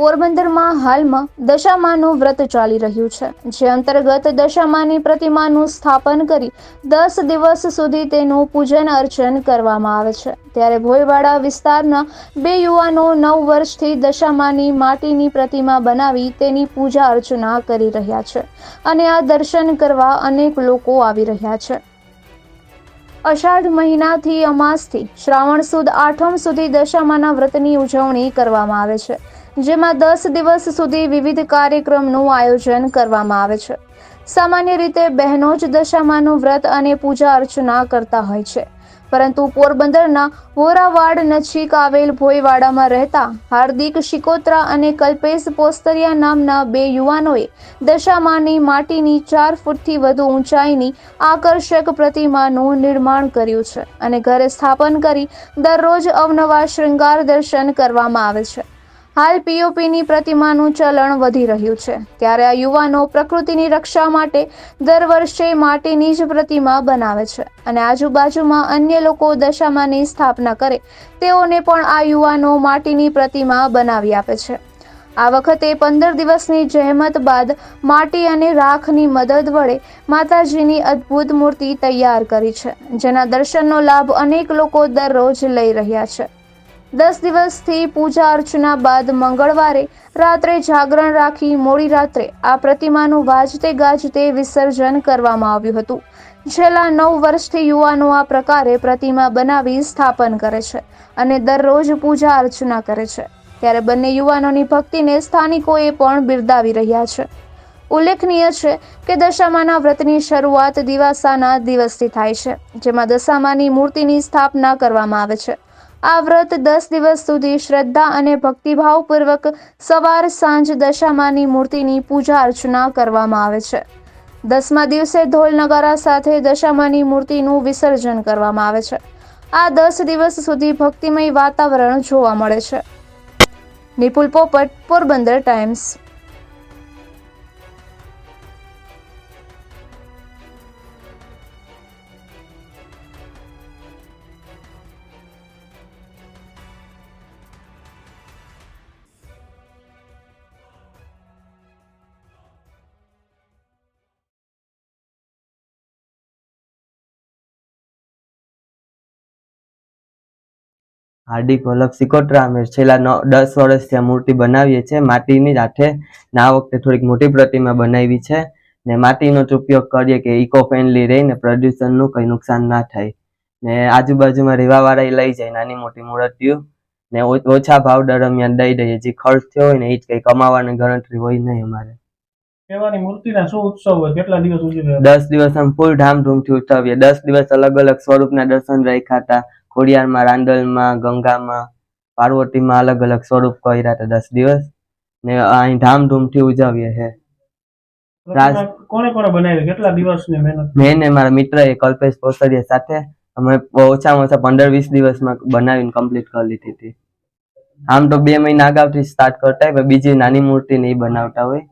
પોરબંદરમાં હાલમાં દશામાનું વ્રત ચાલી રહ્યું છે, જે અંતર્ગત દશામાની પ્રતિમાનું સ્થાપન કરી દસ દિવસ સુધી તેનું પૂજન અર્ચન કરવામાં આવે છે. ત્યારે ભોયવાડા વિસ્તારના બે યુવાનો નવ વર્ષથી દશામાની માટીની પ્રતિમા બનાવી તેની પૂજા અર્ચના કરી રહ્યા છે અને આ દર્શન કરવા અનેક લોકો આવી રહ્યા છે. અષાઢ મહિનાથી અમાસથી શ્રાવણ સુદ આઠમ સુધી દશામાના વ્રતની ઉજવણી કરવામાં આવે છે. જેમાં દસ દિવસ સુધી વિવિધ કાર્યક્રમનું આયોજન કરવામાં આવે છે. સામાન્ય રીતે બહેનો જ દશામાનું વ્રત અને પૂજા અર્ચના કરતા હોય છે. પરંતુ પોરબંદરના વોરાવાડ નજીક આવેલ ભોયવાડામાં રહેતા હાર્દિક શિકોત્રા અને કલ્પેશ પોસ્તરિયા નામના બે યુવાનોએ દશામાની માટીની ચાર ફૂટથી વધુ ઊંચાઈની આકર્ષક પ્રતિમાનું નિર્માણ કર્યું છે અને ઘરે સ્થાપન કરી દરરોજ અવનવા શૃંગાર દર્શન કરવામાં આવે છે. હાલ પીઓપીની પ્રતિમાનું ચલણ વધી રહ્યું છે. ત્યારે આ યુવાનો પ્રકૃતિની રક્ષા માટે દર વર્ષે માટીની જ પ્રતિમા બનાવે છે અને આજુબાજુમાં અન્ય લોકો દશામાની સ્થાપના કરે તેઓને પણ આ યુવાનો માટીની પ્રતિમા બનાવી આપે છે. આ વખતે પંદર દિવસની જહેમત બાદ માટી અને રાખની મદદ વડે માતાજીની અદ્ભુત મૂર્તિ તૈયાર કરી છે, જેના દર્શનનો લાભ અનેક લોકો દરરોજ લઈ રહ્યા છે. દસ દિવસથી પૂજા અર્ચના બાદ મંગળવારે રાત્રે જાગરણ રાખી મોડી રાત્રે આ પ્રતિમાનું વાજતે ગાજતે વિસર્જન કરવામાં આવ્યું હતું. છેલ્લા નવ વર્ષથી યુવાનો આ પ્રકારે પ્રતિમા બનાવી સ્થાપન કરે છે અને દરરોજ પૂજા અર્ચના કરે છે. ત્યારે બંને યુવાનોની ભક્તિને સ્થાનિકોએ પણ બિરદાવી રહ્યા છે. ઉલ્લેખનીય છે કે દશામાના વ્રતની શરૂઆત દિવાસાના દિવસથી થાય છે, જેમાં દશામાની મૂર્તિની સ્થાપના કરવામાં આવે છે. આ વ્રત દસ દિવસ સુધી શ્રદ્ધા અને ભક્તિભાવપૂર્વક સવાર સાંજ દશામાની મૂર્તિની પૂજા અર્ચના કરવામાં આવે છે. દસમા દિવસે ઢોલ નગારા સાથે દશામાની મૂર્તિનું વિસર્જન કરવામાં આવે છે. આ દસ દિવસ સુધી ભક્તિમય વાતાવરણ જોવા મળે છે. નિપુલ પોપટ, પોરબંદર ટાઈમ્સ. હાર્દિક વલ્લભ સિકોત્રા અમે છેલ્લા દસ વર્ષથી આ મૂર્તિ બનાવીએ છીએ. માટીની સાથે ના વખતે થોડીક મોટી પ્રતિમા બનાવી છે ને માટીનો જ ઉપયોગ કરીએ કે ઇકો ફ્રેન્ડલી રહી ને પ્રદૂષણનું કંઈ નુકસાન ના થાય. ને આજુબાજુમાં રહેવાવાળા એ લઈ જાય નાની મોટી મૂર્તિઓ. ને ઓછા ભાવ દરમિયાન દઈ દઈએ. જે ખર્ચ થયો હોય ને એ જ કંઈ કમાવાની ગણતરી હોય નહીં અમારે. કહેવાની મૂર્તિના શું ઉત્સવ હોય? કેટલા દિવસ ઉજવે દસ દિવસ આમ ફૂલ ધામધૂમથી ઉઠાવીએ દસ દિવસ અલગ અલગ સ્વરૂપના દર્શન રાખ્યા હતા. ખોડિયારમાં રાંદલમાં ગંગામાં પાર્વતીમાં અલગ અલગ સ્વરૂપ કર્યા હતા દસ દિવસ. ને અહીં ધામધૂમથી ઉજવીએ છે. પ્રતિમા કોણે કોણે બનાવી કેટલા દિવસની મહેનત? મેં ને મારા મિત્ર એ કલ્પેશ પોસરિયા સાથે અમે ઓછામાં ઓછા પંદર વીસ દિવસમાં બનાવીને કમ્પ્લીટ કરી લીધી હતી. આમ તો બે મહિના અગાઉથી સ્ટાર્ટ કરતા હોય બીજી નાની મૂર્તિ ને એ બનાવતા હોય.